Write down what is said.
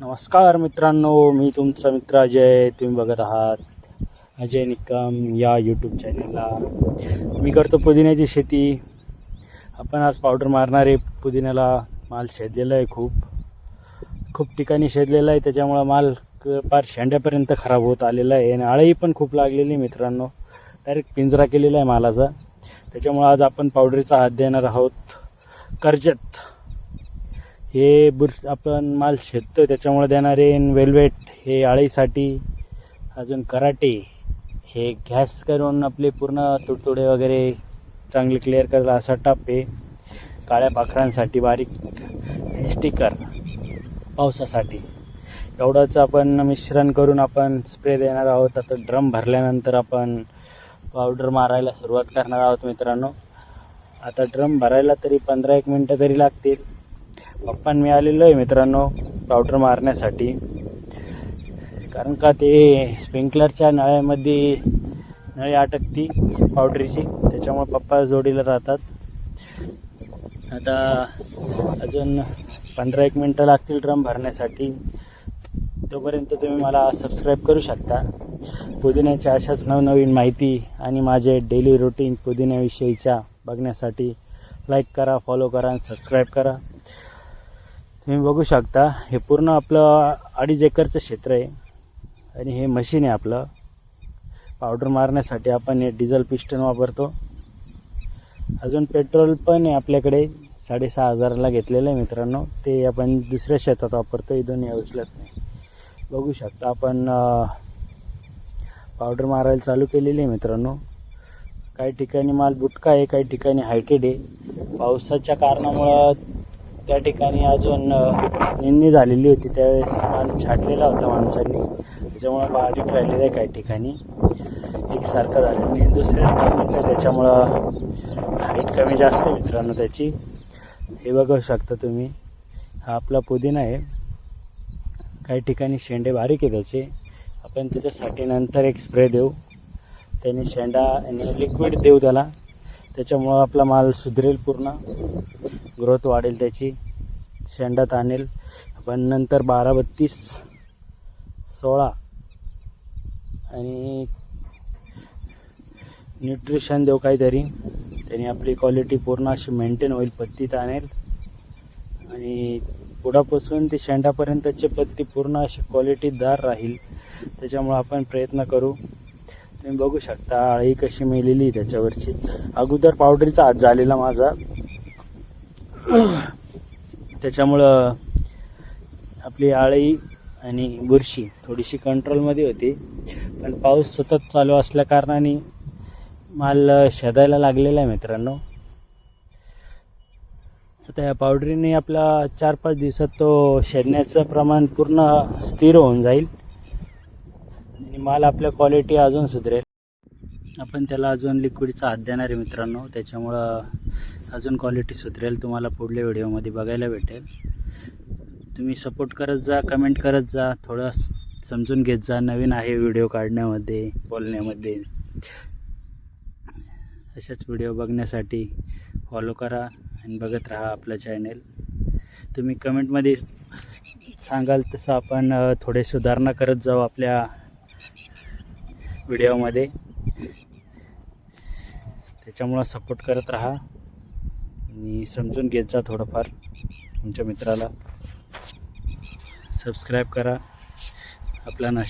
नमस्कार मित्रांनो मी तुमचा मित्र अजय. तुम्ही बघत आहात अजय निकम या यूट्यूब चॅनलला मी करतो पुदिन्याची शेती. आपण आज पावडर मारणारे पुदिन्याला माल शेजलेला आहे खूप. खूप ठिकाणी शेजलेला आहे त्याच्यामुळं माल क- शेंड्यापर्यंत खराब होत आलेला आहे. आणि आळही पण खूप लागलेली आहे मित्रांनो. डायरेक्ट पिंजरा केलेला आहे मालाचा. त्याच्यामुळं आज आपण पावडरीचा हात देणार आहोत. कर्जत. हे बुर आपण माल शेततो त्याच्यामुळे देणारे वेल्वेट हे आळीसाठी अजून कराटे हे गॅस करून आपले पूर्ण तुडतुडे वगैरे चांगले क्लिअर करायला असा टप आहे. काळ्या पाखरांसाठी बारीक आणि स्टिकर पावसासाठी. एवढंच आपण मिश्रण करून आपण स्प्रे देणार आहोत. आता ड्रम भरल्यानंतर आपण पावडर मारायला सुरुवात करणार आहोत मित्रांनो. आता ड्रम भरायला तरी पंधरा एक मिनटं तरी लागतील. पप्पा मी आलेलो आहे मित्रांनो पावडर मारण्यासाठी. कारण का ते स्प्रिंकलरच्या नळ्यामध्ये नळी अटकती पावडरीची त्याच्यामुळे पप्पा जोडीला राहतात. आता अजून पंधरा एक मिनटं लागतील ड्रम भरण्यासाठी. तोपर्यंत तुम्ही मला सबस्क्राईब करू शकता. पुदिन्याच्या अशाच नवनवीन माहिती आणि माझे डेली रुटीन पुदिन्याविषयीच्या बघण्यासाठी लाईक करा फॉलो करा आणि सबस्क्राईब करा. तुम्ही बघू शकता हे पूर्ण आपलं अडीच एकरचं क्षेत्र आहे आणि हे मशीन आहे आपलं. पावडर मारण्यासाठी आपण हे डिझेल पिस्टन वापरतो. अजून पेट्रोल पण आहे आपल्याकडे साडेसहा हजाराला घेतलेलं आहे मित्रांनो. ते आपण दुसऱ्या शेतात वापरतो इथून हे उचलत नाही. बघू शकता आपण पावडर मारायला चालू केलेली आहे मित्रांनो. काही ठिकाणी माल बुटका आहे काही ठिकाणी हायटेड आहे. पावसाच्या कारणामुळं त्या ठिकाणी अजून निंदी झालेली होती. त्यावेळेस माल छाटलेला होता माणसांनी. त्याच्यामुळं बारीक राहिलेलं आहे काही ठिकाणी. एकसारखं झालं. आणि दुसऱ्याच कारणाचं आहे म्हणजे त्याच्यामुळं हाईट कमी जास्त आहे मित्रांनो त्याची. हे बघू शकता तुम्ही. हा आपला पुदिना आहे. काही ठिकाणी शेंडे बारीक आहे त्याचे. आपण त्याच्यासाठी नंतर एक स्प्रे देऊ. त्याने शेंडा आणि लिक्विड देऊ त्याला. त्याच्यामुळं आपला माल सुधरेल पूर्ण. ग्रोथ वाढेल त्याची. शेंडात आणेल. पण नंतर बारा बत्तीस सोळा आणि न्यूट्रिशन देऊ काहीतरी. त्याने आपली क्वालिटी पूर्ण अशी मेंटेन होईल. पत्तीत आणेल. आणि पुढापासून ते शेंडापर्यंतची पत्ती पूर्ण अशी क्वालिटीदार राहील. त्याच्यामुळं आपण प्रयत्न करू. तुम्ही बघू शकता आळी कशी मेलेली त्याच्यावरची. अगोदर पावडरीचा हात झालेला माझा. त्याच्यामुळं आपली आळी आणि बुरशी थोडीशी कंट्रोलमध्ये होती. पण पाऊस सतत चालू असल्या कारणाने माल शेदायला लागलेला आहे मित्रांनो. आता या पावडरीने आपला चार पाच दिवसात तो शेदण्याचं प्रमाण पूर्ण स्थिर होऊन जाईल. आणि माल आपल्या क्वालिटी अजून सुधरेल. आपण त्याला अजून लिक्विडचा हात देणार आहे मित्रांनो. त्याच्यामुळं अजून क्वालिटी सुधरेल तुम्हाला पुढल्या व्हिडिओमध्ये बघायला भेटेल. तुम्ही सपोर्ट करत जा कमेंट करत जा थोडं स- समजून घेत जा. नवीन आहे व्हिडिओ काढण्यामध्ये बोलण्यामध्ये. अशाच व्हिडिओ बघण्यासाठी फॉलो करा आणि बघत राहा आपलं चॅनेल तुम्ही कमेंटमध्ये सांगाल तसं आपण थोडे सुधारणा करत जाऊ आपल्या व्हिडिओमध्ये त्याच्यामुळं सपोर्ट करत राहा. आणि समजून घेत जा थोडंफार तुमच्या मित्राला. सबस्क्राईब करा. आपला नाश